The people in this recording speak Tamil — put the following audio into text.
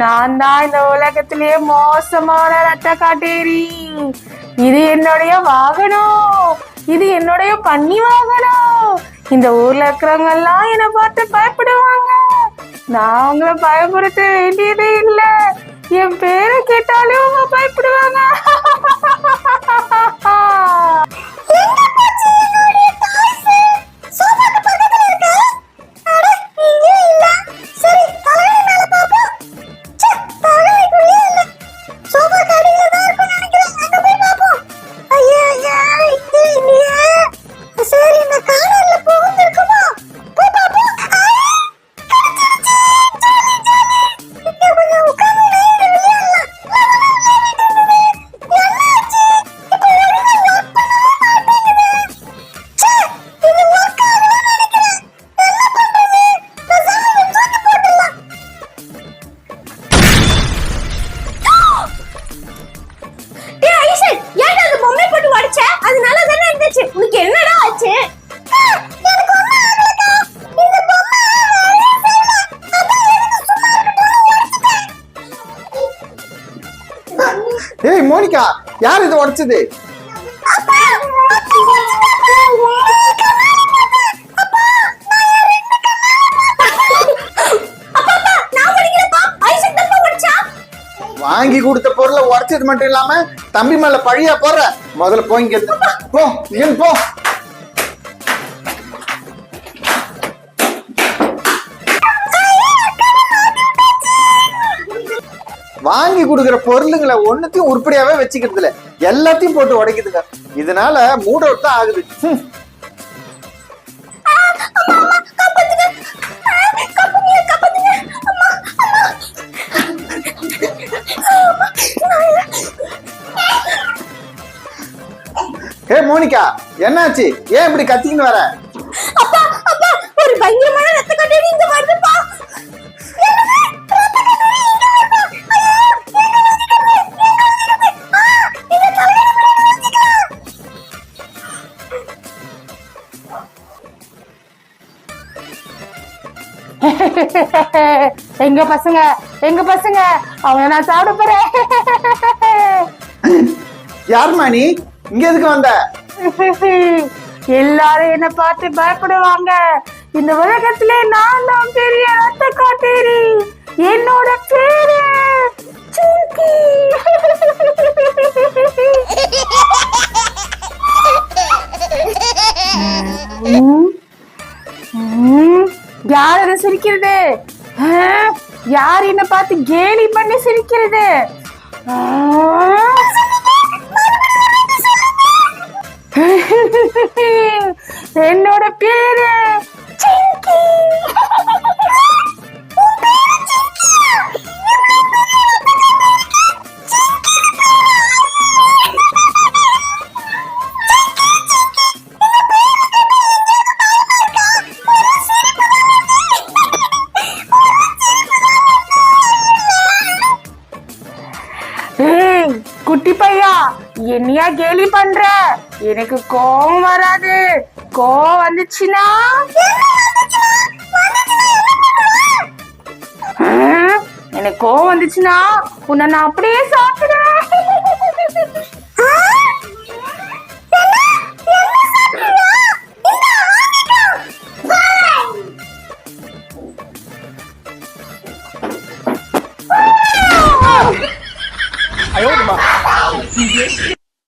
நான் தான் இந்த உலகத்திலேயே மோசமான ரத்த காட்டேரி. இது என்னுடைய வாகனம் இது என்னுடைய பன்னி வாகனம் இந்த ஊர்ல இருக்கிறவங்க எல்லாம் என்னை பார்த்து பயப்படுவாங்க. நான் அவங்கள பயப்படுத்த வேண்டியதே இல்லை. என் பேரை கேட்டாலே அவங்க பயப்படுவாங்க. ஏய் மோனிகா யார் இது உடைச்சது? வாங்கி கொடுத்த பொருளை உடைச்சது மட்டும் இல்லாம தம்பி மேல பழியா போற முதல்ல போய் போ போ. வாங்கி கொடுக்குற பொருளுங்களை ஒண்ணுத்தையும் உருப்படியாவே வச்சுக்கிறது இல்ல எல்லாத்தையும் போட்டு உடைக்குதுங்க. இதனால மூட் அவுட் தான் ஆகுது. ஏ மோனிகா என்னாச்சு? ஏன் இப்படி கத்திக்கின்னு வர? அப்பா அப்பா ஒரு பயங்கரமான ரத்த கட்டணி இங்க வருதுப்பா. எங்க பசங்க எங்க பசங்க? அவங்க நான் சாப்பிட போறேன். யாரும்மா நீ? இங்க எதுக்கு வந்த? எல்லாரும் என்ன பார்த்து பயப்படுவாங்க. இந்த உலகத்திலே நான் தான் பெரிய ரத்த காட்டேரி. என்னோட பேரு யார் அதை சிரிக்கிறது யார் என்ன பார்த்து கேலி பண்ணி சிரிக்கிறது? என்னோட பேரு என்னையா கேலி பண்ற? எனக்கு கோவம் வராது. கோவம் வந்துச்சுன்னா? எனக்கு கோவம் வந்துச்சுன்னா உன்னை நான் அப்படியே 哎呦我的妈！你别信